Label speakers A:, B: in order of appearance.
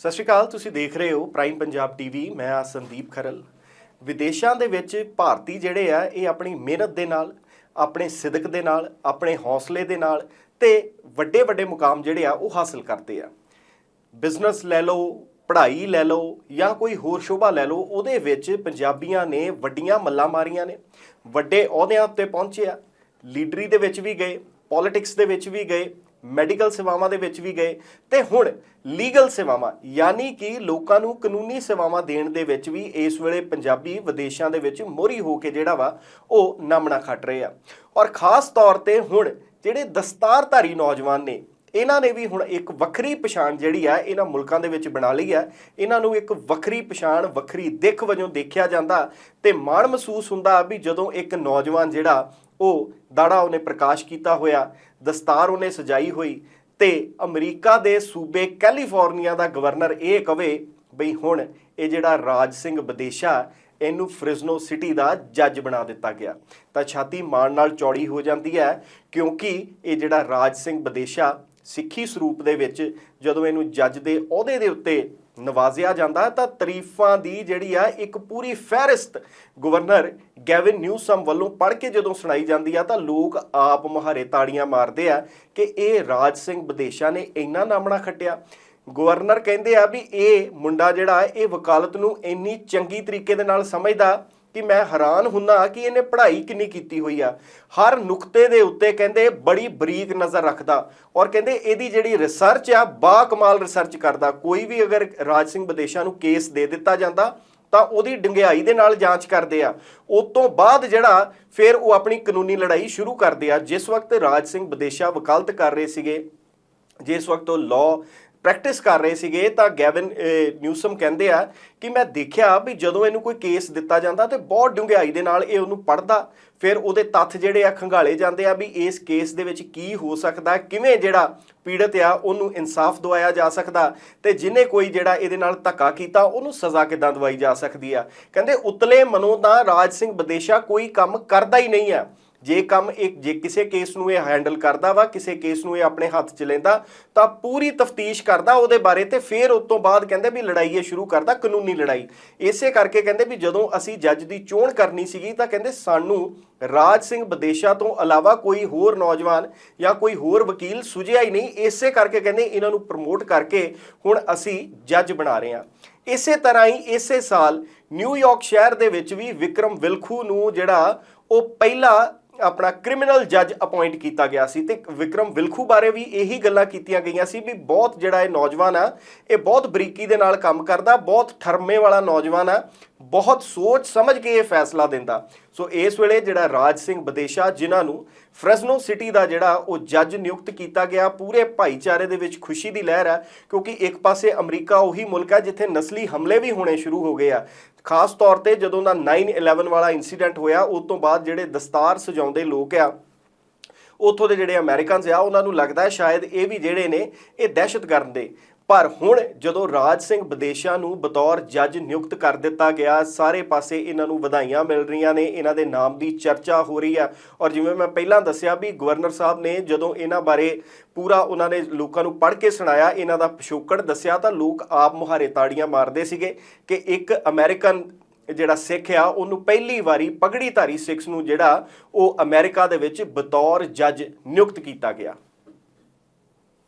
A: ਸਤਿ ਸ਼੍ਰੀ ਅਕਾਲ, ਤੁਸੀਂ ਦੇਖ ਰਹੇ ਹੋ ਪ੍ਰਾਈਮ ਪੰਜਾਬ ਟੀਵੀ ਮੈਂ ਆ ਸੰਦੀਪ ਖਰਲ। ਵਿਦੇਸ਼ਾਂ ਦੇ ਵਿੱਚ ਭਾਰਤੀ ਜਿਹੜੇ ਆ, ਇਹ ਆਪਣੀ ਮਿਹਨਤ ਦੇ ਨਾਲ, ਆਪਣੇ ਸਿਦਕ ਦੇ ਨਾਲ, ਆਪਣੇ ਹੌਸਲੇ ਦੇ ਨਾਲ ਤੇ ਵੱਡੇ ਵੱਡੇ ਮੁਕਾਮ ਜਿਹੜੇ ਆ, ਉਹ ਹਾਸਲ ਕਰਦੇ ਆ। ਬਿਜ਼ਨਸ ਲੈ ਲਓ, ਪੜ੍ਹਾਈ ਲੈ ਲਓ ਜਾਂ ਕੋਈ ਹੋਰ ਸ਼ੋਭਾ ਲੈ ਲਓ, ਉਹਦੇ ਵਿੱਚ ਪੰਜਾਬੀਆਂ ਨੇ ਵੱਡੀਆਂ ਮੱਲਾਂ ਮਾਰੀਆਂ ਨੇ। ਵੱਡੇ ਅਹੁਦਿਆਂ ਉੱਤੇ ਪਹੁੰਚੇ ਆ। ਲੀਡਰੀ ਦੇ ਵਿੱਚ ਵੀ ਗਏ ਪੋਲਿਟਿਕਸ ਦੇ ਵਿੱਚ ਵੀ ਗਏ ਮੈਡੀਕਲ ਸੇਵਾਵਾਂ ਦੇ ਵਿੱਚ ਵੀ ਗਏ ਤੇ ਹੁਣ ਲੀਗਲ ਸੇਵਾਵਾਂ, ਯਾਨੀ ਕਿ ਲੋਕਾਂ ਨੂੰ ਕਾਨੂੰਨੀ ਸੇਵਾਵਾਂ ਦੇਣ ਦੇ ਵਿੱਚ ਵੀ ਇਸ ਵੇਲੇ ਪੰਜਾਬੀ ਵਿਦੇਸ਼ਾਂ ਦੇ ਵਿੱਚ ਮੋਰੀ ਹੋ ਕੇ ਜਿਹੜਾ ਵਾ, ਉਹ ਨਾਮਣਾ ਖੱਟ ਰਹੇ ਆ। ਔਰ ਖਾਸ ਤੌਰ ਤੇ ਹੁਣ ਜਿਹੜੇ ਦਸਤਾਰਧਾਰੀ ਨੌਜਵਾਨ ਨੇ ਇਹਨਾਂ ਨੇ ਵੀ ਹੁਣ ਇੱਕ ਵੱਖਰੀ ਪਛਾਣ ਜਿਹੜੀ ਹੈ ਇਹਨਾਂ ਮੁਲਕਾਂ ਦੇ ਵਿੱਚ ਬਣਾ ਲਈ ਹੈ ਇਹਨਾਂ ਨੂੰ ਇੱਕ ਵੱਖਰੀ ਪਛਾਣ, ਵੱਖਰੀ ਦਿੱਖ ਵਜੋਂ ਦੇਖਿਆ ਜਾਂਦਾ ਤੇ ਮਾਣ ਮਹਿਸੂਸ ਹੁੰਦਾ ਵੀ ਜਦੋਂ ਇੱਕ ਨੌਜਵਾਨ ਜਿਹੜਾ ਉਹ ਦਾੜਾ ਉਹਨੇ ਪ੍ਰਕਾਸ਼ ਕੀਤਾ ਹੋਇਆ, ਦਸਤਾਰ ਉਹਨੇ ਸਜਾਈ ਹੋਈ ਤੇ ਅਮਰੀਕਾ ਦੇ ਸੂਬੇ ਕੈਲੀਫੋਰਨੀਆ ਦਾ ਗਵਰਨਰ ਇਹ ਕਵੇ ਬਈ ਹੁਣ ਇਹ ਜਿਹੜਾ ਰਾਜ ਸਿੰਘ ਵਿਦੇਸ਼ਾ, ਇਹਨੂੰ ਫ੍ਰਿਜ਼ਨੋ ਸਿਟੀ ਦਾ ਜੱਜ ਬਣਾ ਦਿੱਤਾ ਗਿਆ। ਤਾਂ ਛਾਤੀ ਮਾਣ ਨਾਲ ਚੌੜੀ ਹੋ ਜਾਂਦੀ ਹੈ ਕਿਉਂਕਿ ਇਹ ਜਿਹੜਾ ਰਾਜ ਸਿੰਘ ਵਿਦੇਸ਼ਾ ਸਿੱਖੀ ਸਰੂਪ ਦੇ ਵਿੱਚ ਜਦੋਂ ਇਹਨੂੰ ਜੱਜ ਦੇ ਅਹੁਦੇ ਦੇ ਉੱਤੇ ਨਵਾਜ਼ਿਆ ਜਾਂਦਾ ਤਾਂ ਤਾਰੀਫਾਂ ਦੀ ਜਿਹੜੀ ਆ, ਇੱਕ ਪੂਰੀ ਫਹਿਰਿਸਤ ਗਵਰਨਰ ਗੈਵਿਨ ਨਿਊਸਮ ਵੱਲੋਂ ਪੜ੍ਹ ਕੇ ਜਦੋਂ ਸੁਣਾਈ ਜਾਂਦੀ ਆ, ਤਾਂ ਲੋਕ ਆਪ ਮੁਹਾਰੇ ਤਾੜੀਆਂ ਮਾਰਦੇ ਆ ਕਿ ਇਹ ਰਾਜ ਸਿੰਘ ਵਿਦੇਸ਼ਾ ਨੇ ਇੰਨਾ ਨਾਮਣਾ ਖੱਟਿਆ। ਗਵਰਨਰ ਕਹਿੰਦੇ ਆ ਵੀ ਇਹ ਮੁੰਡਾ ਜਿਹੜਾ, ਇਹ ਵਕਾਲਤ ਨੂੰ ਇੰਨੀ ਚੰਗੀ ਤਰੀਕੇ ਦੇ ਨਾਲ ਸਮਝਦਾ ਕਿ ਮੈਂ ਹੈਰਾਨ ਹੁੰਨਾ ਕਿ ਇਹਨੇ ਪੜ੍ਹਾਈ ਕਿੰਨੀ ਕੀਤੀ ਹੋਈ ਆ। ਹਰ ਨੁਕਤੇ ਦੇ ਉੱਤੇ ਕਹਿੰਦੇ ਬੜੀ ਬਰੀਕ ਨਜ਼ਰ ਰੱਖਦਾ ਔਰ ਕਹਿੰਦੇ ਇਹਦੀ ਜਿਹੜੀ ਰਿਸਰਚ ਆ, ਬਾ ਕਮਾਲ ਰਿਸਰਚ ਕਰਦਾ। ਕੋਈ ਵੀ ਅਗਰ ਰਾਜ ਸਿੰਘ ਵਿਦੇਸ਼ਾ ਨੂੰ ਕੇਸ ਦੇ ਦਿੱਤਾ ਜਾਂਦਾ, ਤਾਂ ਉਹਦੀ ਡੰਗਿਆਈ ਦੇ ਨਾਲ ਜਾਂਚ ਕਰਦੇ ਆ। ਉਸ ਤੋਂ ਬਾਅਦ ਜਿਹੜਾ ਫਿਰ ਉਹ ਆਪਣੀ ਕਾਨੂੰਨੀ ਲੜਾਈ ਸ਼ੁਰੂ ਕਰਦੇ ਆ। ਜਿਸ ਵਕਤ ਰਾਜ ਸਿੰਘ ਵਿਦੇਸ਼ਾ ਵਕਾਲਤ ਕਰ ਰਹੇ ਸੀਗੇ, ਜਿਸ ਵਕਤ ਉਹ ਲਾਅ ਪ੍ਰੈਕਟਿਸ ਕਰ ਰਹੇ ਸੀਗੇ, ਤਾਂ ਗੈਵਨ ਨਿਊਸਮ ਕਹਿੰਦੇ ਆ ਕਿ ਮੈਂ ਦੇਖਿਆ ਵੀ ਜਦੋਂ ਇਹਨੂੰ ਕੋਈ ਕੇਸ ਦਿੱਤਾ ਜਾਂਦਾ ਤੇ ਬਹੁਤ ਡੂੰਘਾਈ ਦੇ ਨਾਲ ਇਹ ਉਹਨੂੰ ਪੜਦਾ ਫਿਰ ਉਹਦੇ ਤੱਥ ਜਿਹੜੇ ਆ ਖੰਗਾਲੇ ਜਾਂਦੇ ਆ ਵੀ ਇਸ ਕੇਸ ਦੇ ਵਿੱਚ ਕੀ ਹੋ ਸਕਦਾ, ਕਿਵੇਂ ਜਿਹੜਾ ਪੀੜਤ ਆ ਉਹਨੂੰ ਇਨਸਾਫ ਦਵਾਇਆ ਜਾ ਸਕਦਾ ਤੇ ਜਿਨੇ ਕੋਈ ਜਿਹੜਾ ਇਹਦੇ ਨਾਲ ਧੱਕਾ ਕੀਤਾ, ਉਹਨੂੰ ਸਜ਼ਾ ਕਿੱਦਾਂ ਦਵਾਈ ਜਾ ਸਕਦੀ ਆ? ਕਹਿੰਦੇ, ਉਤਲੇ ਮਨੋਂ ਤਾਂ ਰਾਜ ਸਿੰਘ ਵਿਦੇਸ਼ਾ ਕੋਈ ਕੰਮ ਕਰਦਾ ਹੀ ਨਹੀਂ ਆ। ਜੇ ਕੰਮ ਇੱਕ ਜੇ ਕਿਸੇ ਕੇਸ ਨੂੰ ਇਹ ਹੈਂਡਲ ਕਰਦਾ ਵਾ, ਕਿਸੇ ਕੇਸ ਨੂੰ ਇਹ ਆਪਣੇ ਹੱਥ 'ਚ ਲੈਂਦਾ, ਤਾਂ ਪੂਰੀ ਤਫਤੀਸ਼ ਕਰਦਾ ਉਹਦੇ ਬਾਰੇ ਤੇ ਫਿਰ ਉਸ ਤੋਂ ਬਾਅਦ ਕਹਿੰਦੇ ਵੀ ਲੜਾਈ ਇਹ ਸ਼ੁਰੂ ਕਰਦਾ, ਕਾਨੂੰਨੀ ਲੜਾਈ। ਇਸੇ ਕਰਕੇ ਕਹਿੰਦੇ ਵੀ ਜਦੋਂ ਅਸੀਂ ਜੱਜ ਦੀ ਚੋਣ ਕਰਨੀ ਸੀਗੀ ਤਾਂ ਕਹਿੰਦੇ ਸਾਨੂੰ ਰਾਜ ਸਿੰਘ ਵਿਦੇਸ਼ਾ ਤੋਂ ਇਲਾਵਾ ਕੋਈ ਹੋਰ ਨੌਜਵਾਨ ਜਾਂ ਕੋਈ ਹੋਰ ਵਕੀਲ ਸੁਝਿਆ ਹੀ ਨਹੀਂ, ਇਸੇ ਕਰਕੇ ਕਹਿੰਦੇ ਇਹਨਾਂ ਨੂੰ ਪ੍ਰਮੋਟ ਕਰਕੇ ਹੁਣ ਅਸੀਂ ਜੱਜ ਬਣਾ ਰਹੇ ਹਾਂ। ਇਸੇ ਤਰ੍ਹਾਂ ਹੀ ਇਸੇ ਸਾਲ ਨਿਊਯਾਰਕ ਸ਼ਹਿਰ ਦੇ ਵਿੱਚ ਵੀ ਵਿਕਰਮ ਵਿਲਖੂ ਨੂੰ ਜਿਹੜਾ ਉਹ ਪਹਿਲਾ ਆਪਣਾ ਕ੍ਰਿਮੀਨਲ ਜੱਜ ਅਪਾਇੰਟ ਕੀਤਾ ਗਿਆ ਸੀ ਤੇ ਵਿਕਰਮ ਵਿਲਖੂ ਬਾਰੇ ਵੀ ਇਹੀ ਗੱਲਾਂ ਕੀਤੀਆਂ ਗਈਆਂ ਸੀ ਵੀ ਬਹੁਤ ਜਿਹੜਾ ਇਹ ਨੌਜਵਾਨ ਆ, ਇਹ ਬਹੁਤ ਬਰੀਕੀ ਦੇ ਨਾਲ ਕੰਮ ਕਰਦਾ, ਬਹੁਤ ਠਰਮੇ ਵਾਲਾ ਨੌਜਵਾਨ ਆ ਬਹੁਤ ਸੋਚ ਸਮਝ ਕੇ ਇਹ ਫੈਸਲਾ ਦਿੰਦਾ। ਸੋ ਇਸ ਵੇਲੇ ਜਿਹੜਾ ਰਾਜ ਸਿੰਘ ਬਦੇਸ਼ਾ, ਜਿਨ੍ਹਾਂ ਨੂੰ ਫ੍ਰੈਸਨੋ ਸਿਟੀ ਦਾ ਜਿਹੜਾ ਉਹ ਜੱਜ ਨਿਯੁਕਤ ਕੀਤਾ ਗਿਆ, ਪੂਰੇ ਭਾਈਚਾਰੇ ਦੇ ਵਿੱਚ ਖੁਸ਼ੀ ਦੀ ਲਹਿਰ ਹੈ, ਕਿਉਂਕਿ ਇੱਕ ਪਾਸੇ ਅਮਰੀਕਾ ਉਹੀ ਮੁਲਕ ਹੈ ਜਿੱਥੇ ਨਸਲੀ ਹਮਲੇ ਵੀ ਹੋਣੇ ਸ਼ੁਰੂ ਹੋ ਗਏ ਆ। ਖਾਸ ਤੌਰ ਤੇ ਜਦੋਂ ਦਾ 9/11 ਵਾਲਾ ਇਨਸੀਡੈਂਟ ਹੋਇਆ, ਉਸ ਤੋਂ ਬਾਅਦ ਜਿਹੜੇ ਦਸਤਾਰ ਸਜਾਉਂਦੇ ਲੋਕ ਆ, ਉੱਥੋਂ ਦੇ ਜਿਹੜੇ ਅਮਰੀਕਨਸ ਆ, ਉਹਨਾਂ ਨੂੰ ਲੱਗਦਾ ਸ਼ਾਇਦ ਇਹ ਵੀ ਜਿਹੜੇ ਨੇ, ਇਹ ਦਹਿਸ਼ਤਗਰਦ ਦੇ ਪਰ ਹੁਣ ਜਦੋਂ ਰਾਜ ਸਿੰਘ ਵਿਦੇਸ਼ਾਂ ਨੂੰ ਬਤੌਰ ਜੱਜ ਨਿਯੁਕਤ ਕਰ ਦਿੱਤਾ ਗਿਆ, ਸਾਰੇ ਪਾਸੇ ਇਹਨਾਂ ਨੂੰ ਵਧਾਈਆਂ ਮਿਲ ਰਹੀਆਂ ਨੇ, ਇਹਨਾਂ ਦੇ ਨਾਮ ਦੀ ਚਰਚਾ ਹੋ ਰਹੀ ਆ। ਔਰ ਜਿਵੇਂ ਮੈਂ ਪਹਿਲਾਂ ਦੱਸਿਆ ਵੀ ਗਵਰਨਰ ਸਾਹਿਬ ਨੇ ਜਦੋਂ ਇਹਨਾਂ ਬਾਰੇ ਪੂਰਾ ਉਹਨਾਂ ਨੇ ਲੋਕਾਂ ਨੂੰ ਪੜ੍ਹ ਕੇ ਸੁਣਾਇਆ, ਇਹਨਾਂ ਦਾ ਪਿਛੋਕੜ ਦੱਸਿਆ, ਤਾਂ ਲੋਕ ਆਪ ਮੁਹਾਰੇ ਤਾੜੀਆਂ ਮਾਰਦੇ ਸੀਗੇ ਕਿ ਇੱਕ ਅਮਰੀਕਨ ਜਿਹੜਾ ਸਿੱਖ ਆ, ਉਹਨੂੰ ਪਹਿਲੀ ਵਾਰੀ ਪਗੜੀ ਧਾਰੀ ਸਿੱਖ ਨੂੰ ਜਿਹੜਾ ਉਹ ਅਮਰੀਕਾ ਦੇ ਵਿੱਚ ਬਤੌਰ ਜੱਜ ਨਿਯੁਕਤ ਕੀਤਾ ਗਿਆ।